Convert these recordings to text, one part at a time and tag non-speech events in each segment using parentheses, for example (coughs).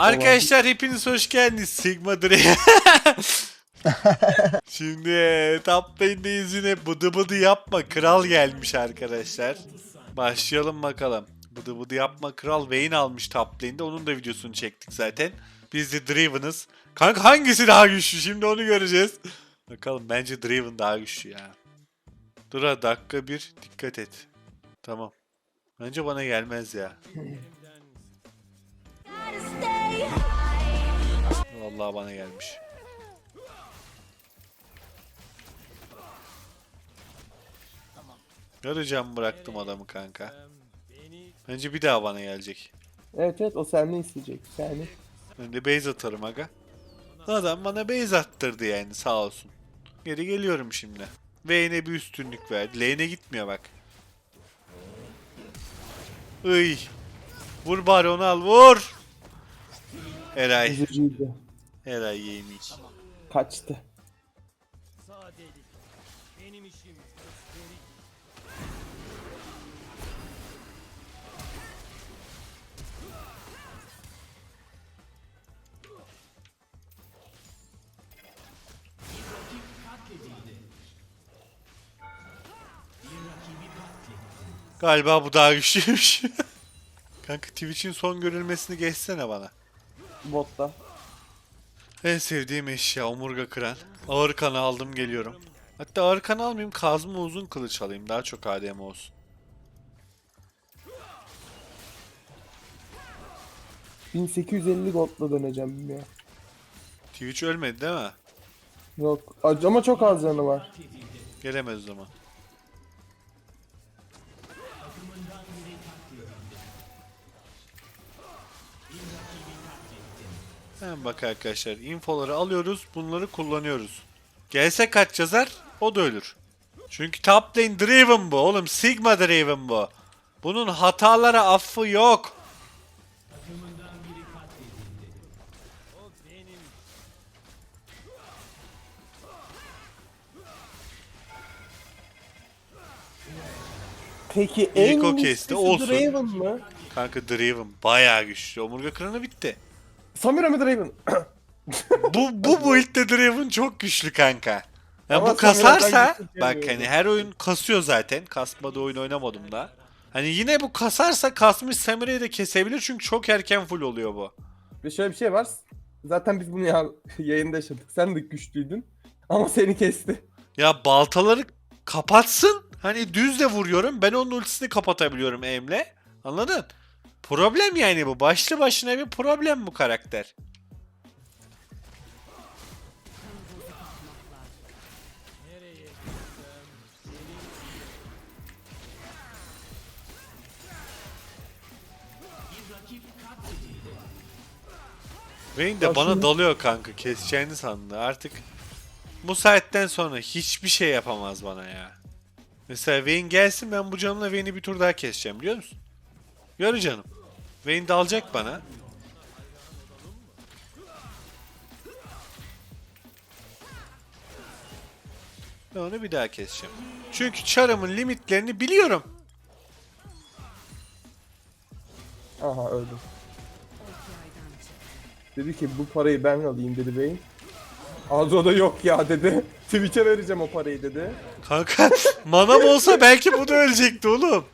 Arkadaşlar hepiniz hoş geldiniz Sigma Dre. (laughs) Şimdi top lane'deyiz yine bıdı bıdı yapma kral gelmiş arkadaşlar. Başlayalım bakalım. Bıdı bıdı yapma kral Vayne almış top lane'de onun da videosunu çektik zaten. Biz de Draven'ız. Kanka hangisi daha güçlü şimdi onu göreceğiz. Bakalım bence Draven daha güçlü ya. Dur dakika bir dikkat et. Tamam. Bence bana gelmez ya. (laughs) Vallahi bana gelmiş. Yarıcan bıraktım adamı kanka. Bence bir daha bana gelecek. Evet evet o senden isteyecek. Yani. Ben de base atarım aga. Adam bana base attırdı yani sağ olsun. Geri geliyorum şimdi. Vayne'e bir üstünlük verdi. Lane'e gitmiyor bak. Iy. Vur bari onu al vur. Eray. Üzücüydü. Eray yeğeniyik. Kaçtı. Galiba bu daha güçlüymüş. (laughs) Kanka Twitch'in son görülmesini geçsene bana. Botta. En sevdiğim eşya omurga kıran. Ağır kanı aldım geliyorum. Hatta ağır kan almayayım kazma uzun kılıç alayım. Daha çok ADM olsun. 1850 gold'la döneceğim ya. Twitch ölmedi değil mi? Yok. Ama çok az canı var. Gelemez o zaman. Hemen bak arkadaşlar infoları alıyoruz bunları kullanıyoruz. Gelse kaç yazar o da ölür. Çünkü top lane Draven bu oğlum Sigma Draven bu. Bunun hatalara affı yok. Peki en o kesti, güçlüsü olsun. Draven mı? Kanka Draven bayağı güçlü. Omurga kıranı bitti. Samira mı Draven? (coughs) bu bu build'de Draven çok güçlü kanka. Ya Ama bu kasarsa güçlü bak hani her oyun kasıyor zaten. Kasmadı oyun oynamadım da. Hani yine bu kasarsa kasmış Samira'yı da kesebilir çünkü çok erken full oluyor bu. Ve şöyle bir şey var. Zaten biz bunu ya yayında yaşadık. Sen de güçlüydün. Ama seni kesti. Ya baltaları kapatsın. Hani düz de vuruyorum. Ben onun ultisini kapatabiliyorum aim'le. Anladın? Problem yani bu. Başlı başına bir problem bu karakter. Vayne de bana dalıyor kanka. Keseceğini sandı. Artık bu saatten sonra hiçbir şey yapamaz bana ya. Mesela Vayne gelsin ben bu canımla Vayne'i bir tur daha keseceğim biliyor musun? Yarı canım. Vayne dalacak bana. Ben onu bir daha keseceğim. Çünkü çarımın limitlerini biliyorum. Aha öldü. Dedi ki bu parayı ben alayım dedi beyin. Azo da yok ya dedi. (laughs) Twitch'e vereceğim o parayı dedi. Kanka (laughs) manam olsa belki bu da ölecekti oğlum.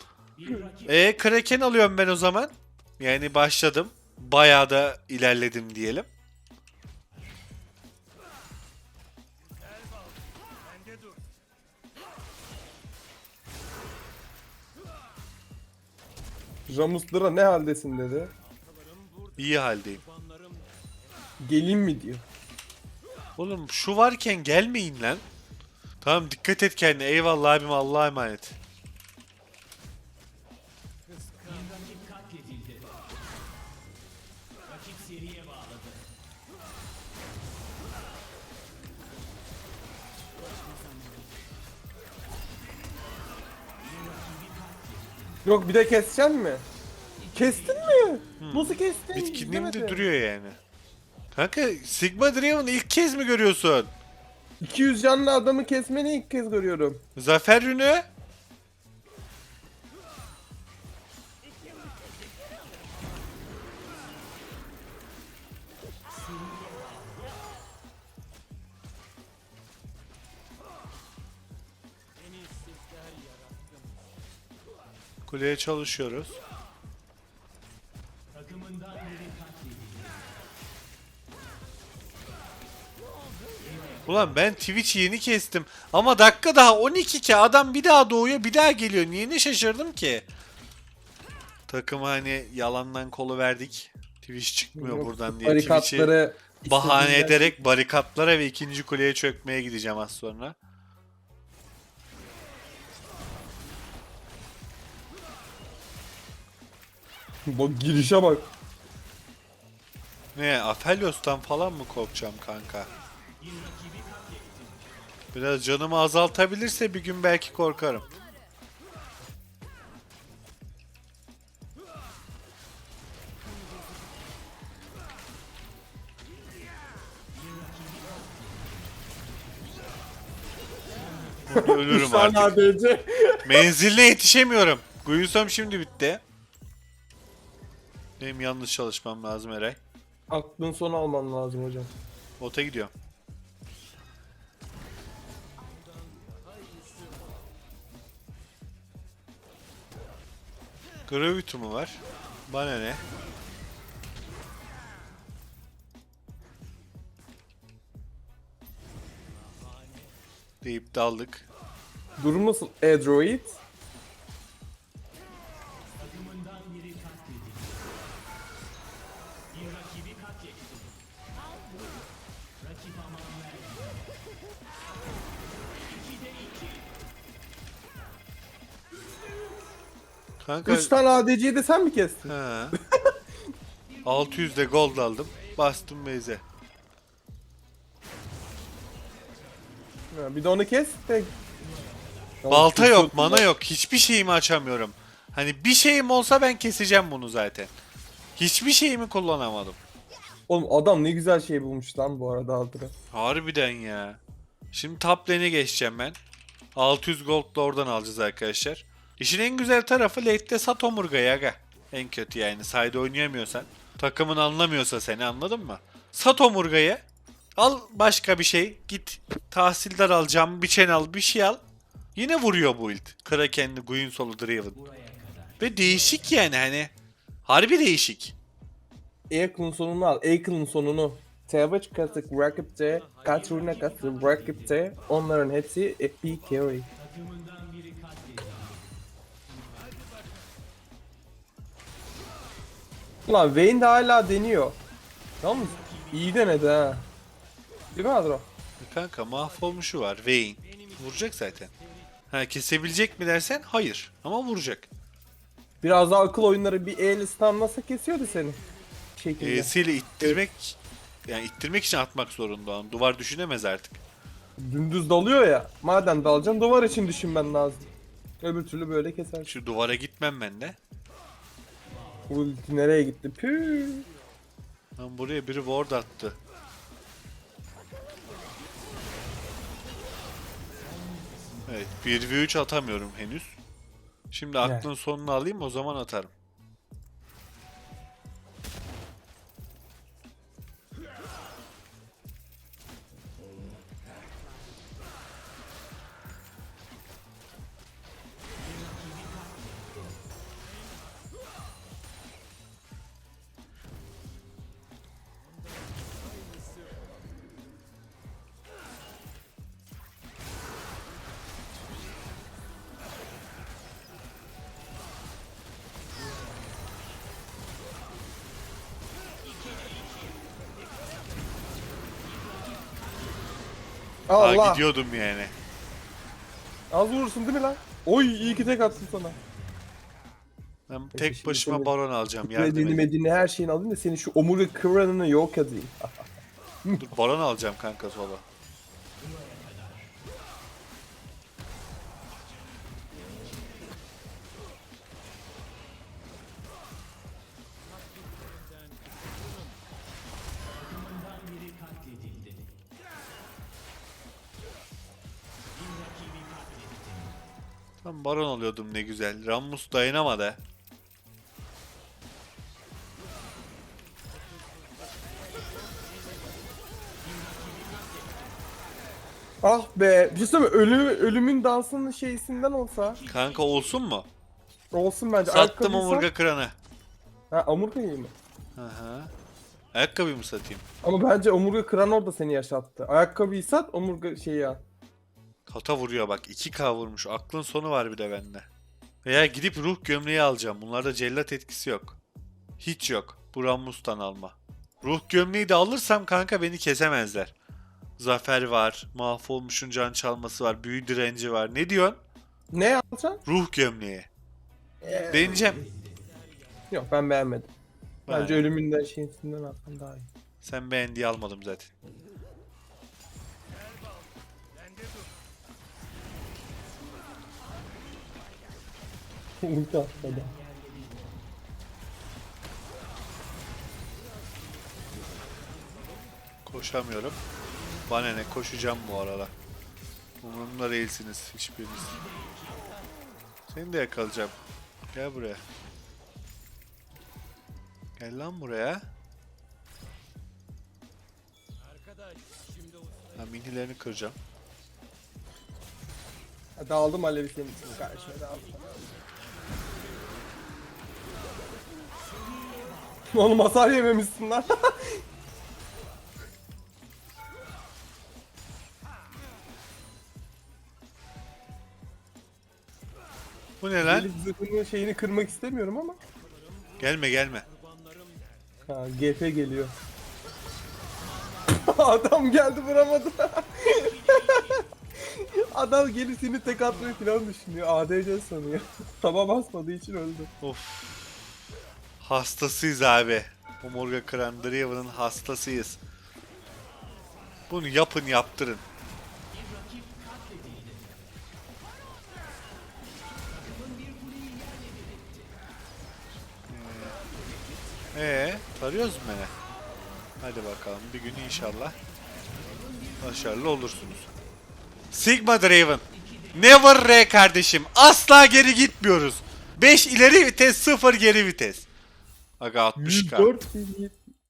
E Kraken alıyorum ben o zaman. Yani başladım. Bayağı da ilerledim diyelim. Ramuslara ne haldesin dedi. İyi haldeyim. Geleyim mi diyor. Oğlum şu varken gelmeyin lan. Tamam dikkat et kendine. Eyvallah abim Allah'a emanet. Yok bir de keseceksin mi? Kestin mi? Nasıl kestin? Bitkinliğim de duruyor yani. Kanka Sigma Draven'ı ilk kez mi görüyorsun? 200 canlı adamı kesmeni ilk kez görüyorum. Zafer Rünü? Kuleye çalışıyoruz. Ulan ben Twitch yeni kestim. Ama dakika daha 12 ki adam bir daha doğuyor bir daha geliyor. Niye ne şaşırdım ki? Takım hani yalandan kolu verdik. Twitch çıkmıyor Yok, buradan diye. Twitch'i bahane ederek barikatlara ve ikinci kuleye çökmeye gideceğim az sonra. Bak girişe bak. Ne Aphelios'tan falan mı korkacağım kanka? Biraz canımı azaltabilirse bir gün belki korkarım. Ölürüm artık. ADC. Menziline yetişemiyorum. Guyusam şimdi bitti. Benim yanlış çalışmam lazım Eray. Aklın sonu alman lazım hocam. Bota gidiyorum. Gravity mu var? Bana ne? Deyip daldık. Durum nasıl? Android. Kanka 3 tane ADC'yi de sen mi kestin? Ha. (laughs) 600 de gold aldım. Bastım. Ha, bir de onu kes. Tek. Balta yok, mana yok. Hiçbir şeyimi açamıyorum. Hani bir şeyim olsa ben keseceğim bunu zaten. Hiçbir şeyimi kullanamadım. Oğlum adam ne güzel şey bulmuş lan bu arada Altıra. Harbiden ya. Şimdi top lane'e geçeceğim ben. 600 gold da oradan alacağız arkadaşlar. İşin en güzel tarafı late'de sat omurgayı aga. En kötü yani. Side oynayamıyorsan. Takımın anlamıyorsa seni anladın mı? Sat omurgayı. Al başka bir şey. Git tahsildar al, cam biçen al, bir şey al. Yine vuruyor bu build. Kraken'li Guin solu Draven. Ve değişik yani hani. Harbi değişik. Ekl'ın sonunu al. Ekl'ın sonunu. Savage kasık rakipte, Katrina kasık rakipte. Onların hepsi FP carry. Ulan Vayne de hala deniyor. Tamam mı? İyi denedi ha. Değil mi Adro? Kanka mahvolmuşu var Vayne. Vuracak zaten. Ha kesebilecek mi dersen hayır. Ama vuracak. Biraz daha akıl oyunları bir el stunlasa kesiyordu seni. Şekilde. E'siyle ittirmek yani ittirmek için atmak zorunda. onu. Duvar düşünemez artık. Dümdüz dalıyor ya. Madem dalacaksın duvar için düşünmen lazım. Öbür türlü böyle keser. Şu duvara gitmem ben de. Ulti nereye gitti? Lan buraya biri ward attı. Evet 1v3 atamıyorum henüz. Şimdi aklın sonunu alayım o zaman atarım. Allah. Aa, gidiyordum yani. Az vurursun değil mi lan? Oy iyi ki tek attım sana. Ben tek başıma baron alacağım yardım edin. medini her şeyini alayım da senin şu omurga kıvranını yok edeyim. Dur baron alacağım kanka sola. Tam baron alıyordum ne güzel. Rammus dayanamadı. Ah be. Bir şey söyleyeyim mi? Ölü, ölümün dansının şeysinden olsa. Kanka olsun mu? Olsun bence. Sattım omurga kıranı. Ha omurgayı mı? Aha. Ayakkabıyı mı satayım? Ama bence omurga kıran orada seni yaşattı. Ayakkabıyı sat omurga şeyi al. Kata vuruyor bak 2K vurmuş. Aklın sonu var bir de bende. Veya gidip ruh gömleği alacağım. Bunlarda cellat etkisi yok. Hiç yok. Bu Rammus'tan alma. Ruh gömleği de alırsam kanka beni kesemezler. Zafer var. Mahvolmuşun can çalması var. Büyü direnci var. Ne diyorsun? Ne alacaksın? Ruh gömleği. Deneyeceğim. Yok ben beğenmedim. Bence ölümünden şeysinden alsam daha iyi. Sen beğen diye almadım zaten. Ulti atladı. Koşamıyorum. Bana ne koşacağım bu arada. Umurumda değilsiniz hiçbiriniz. Seni de yakalayacağım. Gel buraya. Gel lan buraya. Ha minilerini kıracağım. Hadi aldım Alevi senin için karşıma da (laughs) Oğlum hasar yememişsin lan. (laughs) Bu ne lan? Zırhının şeyini kırmak istemiyorum ama. Gelme gelme. Ha GP geliyor. (laughs) Adam geldi vuramadı. Adam gelip seni tek atmayı falan düşünüyor. ADC sanıyor. Taba basmadığı için öldü. Of. Hastasıyız abi. Omurga kıran Draven'ın hastasıyız. Bunu yapın yaptırın. Ee, tarıyoruz mu beni? Hadi bakalım bir gün inşallah başarılı olursunuz. Sigma Draven. Never R kardeşim. Asla geri gitmiyoruz. 5 ileri vites 0 geri vites. Aga 60k. 104 bin